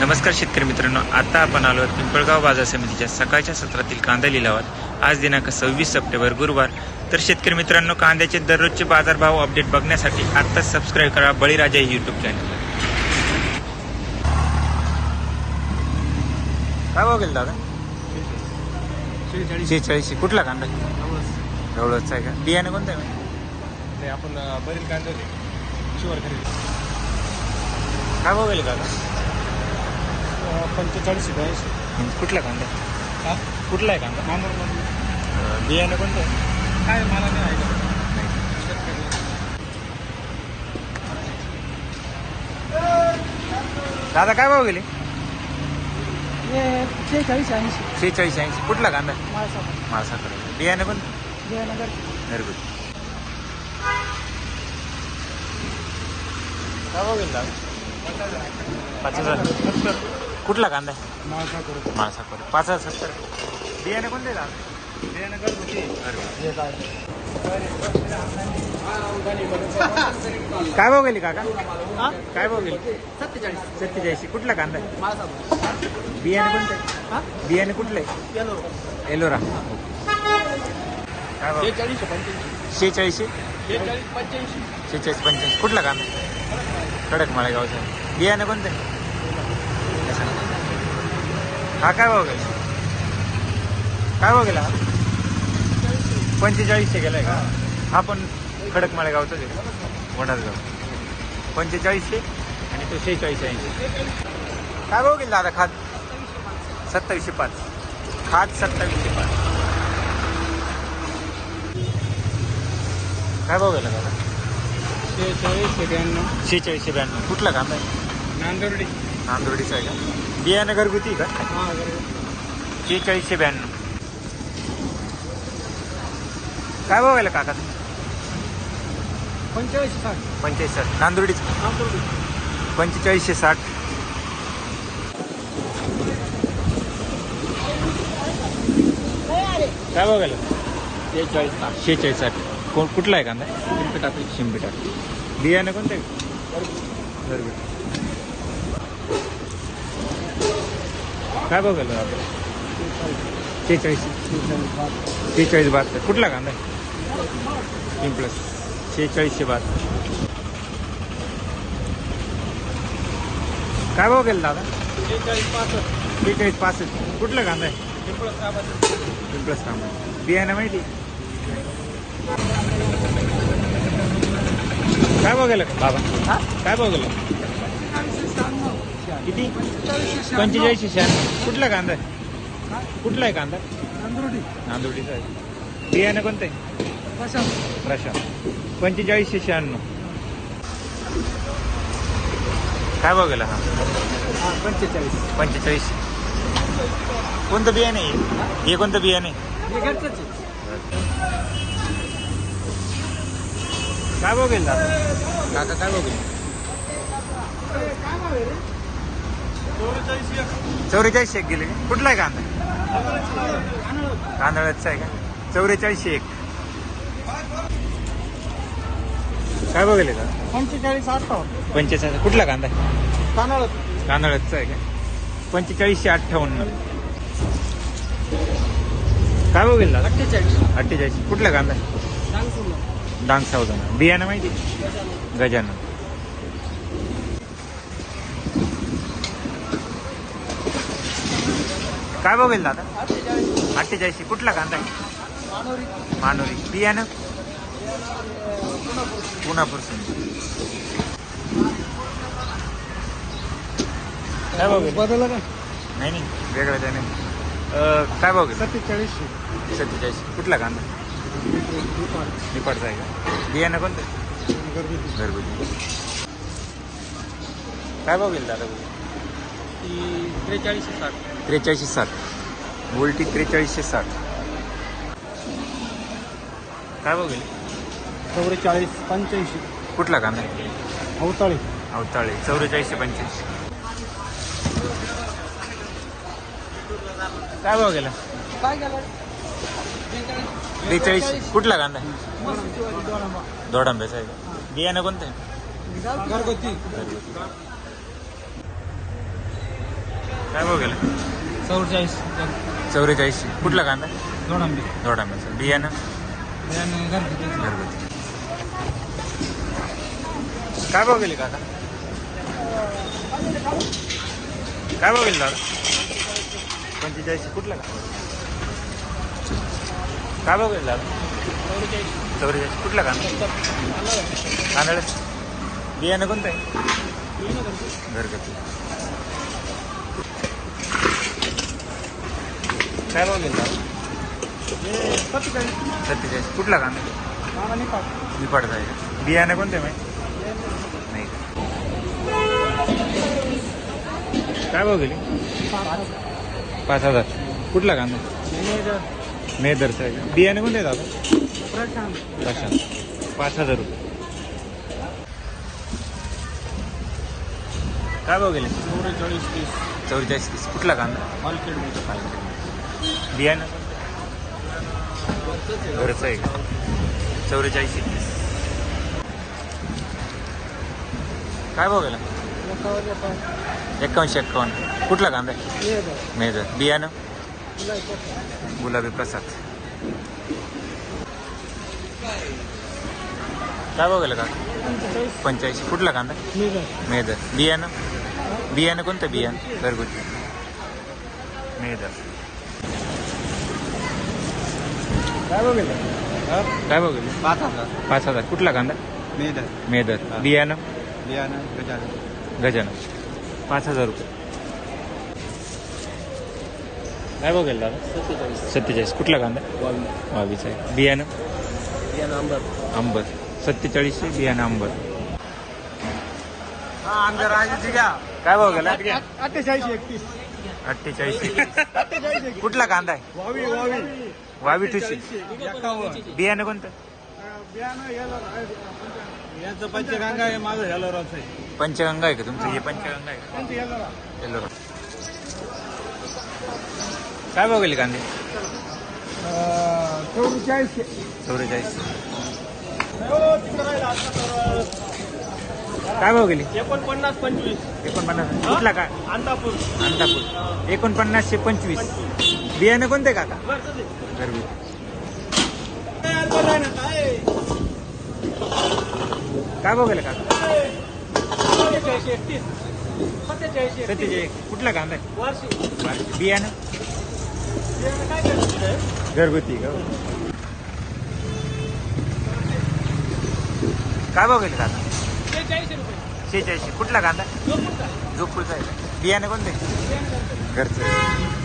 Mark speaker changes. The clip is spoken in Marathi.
Speaker 1: नमस्कार शेतकरी मित्रांनो आता आपण आलो आहोत पिंपळगाव बाजार समितीच्या सकाळच्या सत्रातील कांदा लिलावात. आज दिनांक सव्वीस सप्टेंबर गुरुवार. तर शेतकरी मित्रांनो कांद्याचे दररोजचे बाजारभाव अपडेट बघण्यासाठी आत्ताच सबस्क्राईब करा बळीराजा हे युट्यूब चॅनल काय भाव गेला दादा? शेहेचाळीसशे कुठला कांदा? एवढंच आहे का? बियाणे कोणतं आहे?
Speaker 2: आपण बरील कांदे
Speaker 1: काय भाव गेले काका
Speaker 2: पंचेचाळीस ब्याऐंशी
Speaker 1: कुठला कांदा?
Speaker 2: हा?
Speaker 1: कुठला आहे कांदा?
Speaker 2: नांदूर
Speaker 1: बियाणे कोणतं? आहे
Speaker 2: काय मला नाही ऐकलं
Speaker 1: दादा काय भाव गेले?
Speaker 2: शेहेचाळीस ऐंशी.
Speaker 1: शेहेचाळीस ऐंशी. कुठला कांदा?
Speaker 2: माझा
Speaker 1: माळसाकडे बियाणे कोणतं
Speaker 2: जयनगर.
Speaker 1: घरगुती काय भाव गेले दादा? पाच हजार. कुठला कांदा आहे?
Speaker 2: करू
Speaker 1: माळसाकडे पाच हजार सत्तर. बियाणे कोणते
Speaker 2: होती हे काय?
Speaker 1: काय भाव गेली काका? काय भाव गेली?
Speaker 2: सत्तेचाळीस.
Speaker 1: सत्तेचाळीशी कुठला कांदा आहे? बियाणे कोणतं आहे
Speaker 2: हा
Speaker 1: बियाणे कुठलं आहे
Speaker 2: येलो
Speaker 1: एलोरा. काय भाव?
Speaker 2: शेहेचाळीस पंच्याऐंशी
Speaker 1: शेहेचाळीसशे?
Speaker 2: शेहेचाळीस पंच्याऐंशी.
Speaker 1: शेहेचाळीस पंच्याऐंशी. कुठला कांदा कडक माळेगावचा. बियाणे कोणते हा काय भाव गेला? काय भाव गेला? पंचेचाळीसशे गेलाय का? हा पण खडक माळेगावचाच आहे. वडारगाव पंचेचाळीसशे आणि तो शेहेचाळीस ऐंशी. काय भाव गेला दादा खात? सत्तावीसशे पाच. खात सत्तावीसशे पाच. काय भाव गेला दादा?
Speaker 2: शेहेचाळीस ब्याण्णव.
Speaker 1: शेहेचाळीसशे ब्याण्णव. कुठला कांदा आहे?
Speaker 2: नांदुर्डी.
Speaker 1: नांदोडीचा आहे का? बियाणं घरगुती का? शेहेचाळीसशे ब्याण्णव. काय गेला काका?
Speaker 2: पंचेचाळीस साठ.
Speaker 1: पंचेचाळीस. साठ नांदोडीच पंचेचाळीसशे साठ. काय गेला?
Speaker 2: शेहेचाळीस साठ.
Speaker 1: शेहेचाळीस साठ. कोण कुठला आहे कांदा?
Speaker 2: किती टाकली
Speaker 1: शिंपी टाक बियाणं कोणतं घरगुती. काय गेला दादा शेहेचाळीस शेहेचाळीस बहात्तर. कुठला कांदा आहे? प्लस शेहेचाळीसशे बहात्तर. काय भाव गेला दादा?
Speaker 2: शेहेचाळीस पासष्ट.
Speaker 1: कुठला कांदा आहे? प्लस कांदा बियाणं माहिती काय गेला बाबा?
Speaker 2: हा?
Speaker 1: काय गेला किती? पंचेचाळीसशे शहाण्णव कुठला कांदा? आहे कुठला आहे कांदा?
Speaker 2: नांदुर्डी.
Speaker 1: नांदोडीचा आहे बियाणं कोणतं? आहे
Speaker 2: प्रशांत.
Speaker 1: प्रशांत. पंचेचाळीसशे शहाण्णव काय गेला हा?
Speaker 2: पंचेचाळीस.
Speaker 1: पंचेचाळीस. कोणतं बियाणं आहे? हे? कोणतं बियाणं. काय गेला काका काय भाव गेला चौवेचाळीसशे एक गेले? कुठला आहे कांदा? तांदळाचा आहे का? चौवेचाळीसशे एक. काय गेले का?
Speaker 2: पंचेचाळीस अठ्ठावन्न.
Speaker 1: पंचेचाळीस. कुठला कांदा
Speaker 2: तांदळ
Speaker 1: तांदळाचा आहे का? पंचेचाळीसशे अठ्ठावन्न. काय गेला
Speaker 2: अठ्ठेचाळीस.
Speaker 1: अठ्ठेचाळीस. कुठला कांदा डांग सावधान बियाणं माहिती गजानन. काय गेला दादा?
Speaker 2: अठ्ठेचाळीस.
Speaker 1: अठ्ठेचाळीसशे. कुठला कांदा आहे?
Speaker 2: मानोरी.
Speaker 1: बियाणं? पुणापूर काय गेला?
Speaker 2: बदलला का
Speaker 1: नाही नाही. वेगळं आहे नाही. काय भाव गेला?
Speaker 2: सत्तेचाळीसशे.
Speaker 1: सत्तेचाळीस. कुठला कांदा? निपाडचा आहे का? बियाणं कोणतं? घरगुती. काय भाव गेला
Speaker 2: त्रेचाळीसशे साठ.
Speaker 1: त्रेचाळीसशे साठ. बोल्टी त्रेचाळीसशे साठ. काय गेले?
Speaker 2: चौवेचाळीस पंच्याऐंशी.
Speaker 1: कुठला कांदा? आहे
Speaker 2: अवताळी.
Speaker 1: अवताळे चौवेचाळीसशे पंच्याऐंशी. काय भाव गेला?
Speaker 2: काय गेलं?
Speaker 1: त्रेचाळीस. कुठला कांदा? दोडांब्याचा आहे. का बियाणं कोणतं आहे?
Speaker 2: घरगुती.
Speaker 1: काय भाव गेला?
Speaker 2: चौवेचाळीस.
Speaker 1: चौवेचाळीसशे. कुठला कांदा?
Speaker 2: दोन आंबे
Speaker 1: दोडा मिळतो बियाणं?
Speaker 2: बियाणे घरगुती.
Speaker 1: घरगुती. काय भाव गेले काका? काय भाव गेले दादा? पंचेचाळीसशे. कुठला का काय भाव गेले दादा? चौवेचाळीस कुठला कांदा. कांदा. बियाणं कोणतं आहे? घरगुती. काय भाव गेले सत्तेचाळीस. कुठला कांदा निपाडचा आहे. का कोणते माहिती? नाही. काय भाव गेली? पाच हजार. कुठला कांदा मेदरचा आहे का? बियाणे कोणते दादा? प्रशांत. पाच हजार रुपये. काय भाव गेले?
Speaker 2: चौवेचाळीस तीस.
Speaker 1: चौवेचाळीस तीस. कुठला कांदा
Speaker 2: मार्केट
Speaker 1: बियाणं. घरचं आहे. चौवेचाळीस तीस काय भाव गेला? एकावन्न एक्कावन्न कुठला कांदा मेजर. बियाणं? गुलाबी प्रसाद. काय भाव गेला का पंच्याऐंशी. कुठला कांदा? मेजर. बियाणं? बियाणं कोणतं बियाणं? घरगुती. मेजर. काय गेला काय गेले
Speaker 2: पाच हजार.
Speaker 1: पाच हजार. कुठला कांदा?
Speaker 2: मेदर
Speaker 1: मेदर बियाणं?
Speaker 2: बियाणं गजानन.
Speaker 1: गजानन. पाच हजार रुपये. काय गेला दादा? सत्तेचाळीस. कुठला कांदा? बावीस आहे. बियाणं?
Speaker 2: बियाणं आंबर
Speaker 1: आंबर सत्तेचाळीसशे बियाणं आंबर
Speaker 2: हा घ्या.
Speaker 1: काय भाव गेला
Speaker 2: अठ्ठेचाळीस एकतीस.
Speaker 1: अठ्ठेचाळीसशे
Speaker 2: अठ्ठेचाळीस
Speaker 1: कुठला कांदा आहे?
Speaker 2: वावी वावी.
Speaker 1: वावी टुशी
Speaker 2: एक्कावन्न
Speaker 1: बियाणं कोणतं?
Speaker 2: यांचं पंचगंगा आहे माझं हेलोराच आहे
Speaker 1: पंचगंगा आहे का तुमचं? हे पंचगंगा आहे
Speaker 2: हेलोरा
Speaker 1: का काय गेले कांदे?
Speaker 2: चौवेचाळीस.
Speaker 1: चौवेचाळीस काय भाव गेली
Speaker 2: एकोणपन्नास पंचवीस.
Speaker 1: एकोणपन्नास. कुठला काय
Speaker 2: अंतापूर
Speaker 1: अंतापूर एकोणपन्नासशे पंचवीस. बियाणं कोणते काका? घरगुती काय भाव काका?
Speaker 2: एकतीस सत्तेचाळीस
Speaker 1: कुठला कांदा आहे?
Speaker 2: वार्षिक
Speaker 1: बियाणं?
Speaker 2: काय
Speaker 1: घरगुती का? काय भाव काका?
Speaker 2: शेहेचाळीस
Speaker 1: कुठला कांदा?
Speaker 2: झोपून का
Speaker 1: आहे. का? बियाणं कोणते? घरचं.